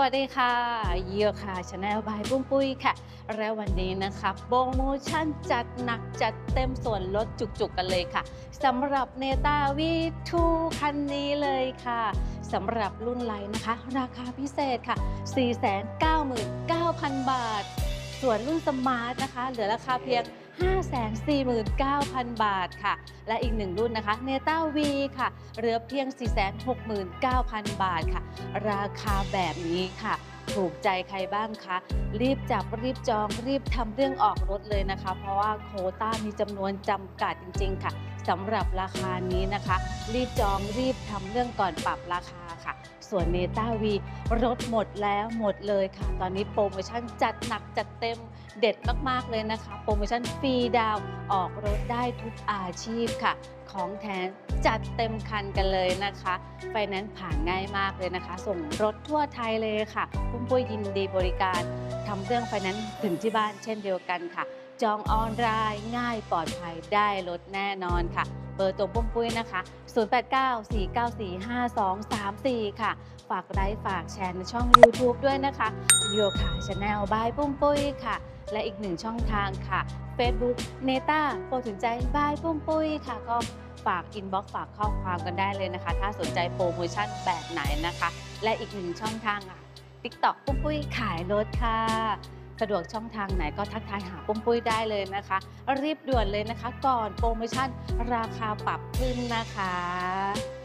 วัสดีค่ะ เยี่ยค่ะชาแนลบายปุ้มปุ้ยค่ะ และวันนี้นะคะโปรโมชั่นจัดหนักจัดเต็มส่วนลดจุกๆกันเลยค่ะสำหรับเนต้าวีทูคันนี้เลยค่ะสำหรับรุ่นไลน์นะคะ ราคาพิเศษค่ะ 499,000 บาท ส่วนรุ่นสมาร์ทนะคะ เหลือราคาเพียง 549,000 บาทค่ะ และอีกหนึ่งรุ่นนะคะเนต้าวีค่ะเหลือเพียง 469,000 บาทค่ะ ราคาแบบนี้ค่ะ ถูกใจใครบ้างคะ รีบจับรีบจองรีบทำเรื่องออกรถเลยนะคะ เพราะว่าโคต้ามีจำนวนจำกัดจริง ๆ ค่ะสำหรับราคานี้นะคะ รีบจองรีบทำเรื่องก่อนปรับราคาค่ะ ส่วนเนต้าวีรถหมดแล้วหมดเลยค่ะ ตอนนี้โปรโมชั่นจัดหนักจัดเต็มเด็ดมาก ๆ เลยนะคะ โปรโมชั่นฟรีดาวออกรถได้ทุกอาชีพค่ะ ของแถมจัดเต็มคันกันเลยนะคะไฟแนนซ์ผ่านง่ายมากเลยนะคะ ส่งรถทั่วไทยเลยค่ะปุ้มปุ้ยยินดีบริการทำเรื่องไฟแนนซ์ถึงที่บ้านเช่นเดียวกันค่ะ จองออนไลน์ง่ายปลอดภัยได้รถแน่นอนค่ะ เบอร์ตัวปุ้มปุ้ยนะคะ 0894945234 ค่ะ ฝากไลค์ฝากแชร์ในช่อง YouTube ด้วยนะคะโยค่ะชาแนลบายปุ้มปุ้ยค่ะ และอีกหนึ่งช่องทางค่ะ Facebook เนต้าโปรถึงใจบายปุ้มปุ้ยค่ะก็ฝากอินบ็อกซ์ฝากข้อความกันได้เลยนะคะ ถ้าสนใจโปรโมชั่นแบบไหนนะคะ และอีกหนึ่งช่องทางอะ TikTok ปุ้มปุ้ยขายรถค่ะ สะดวกช่องทางไหนก็ทักทายหาปุ้มปุ้ยได้เลยนะคะ รีบด่วนเลยนะคะ ก่อนโปรโมชั่นราคาปรับขึ้นนะคะ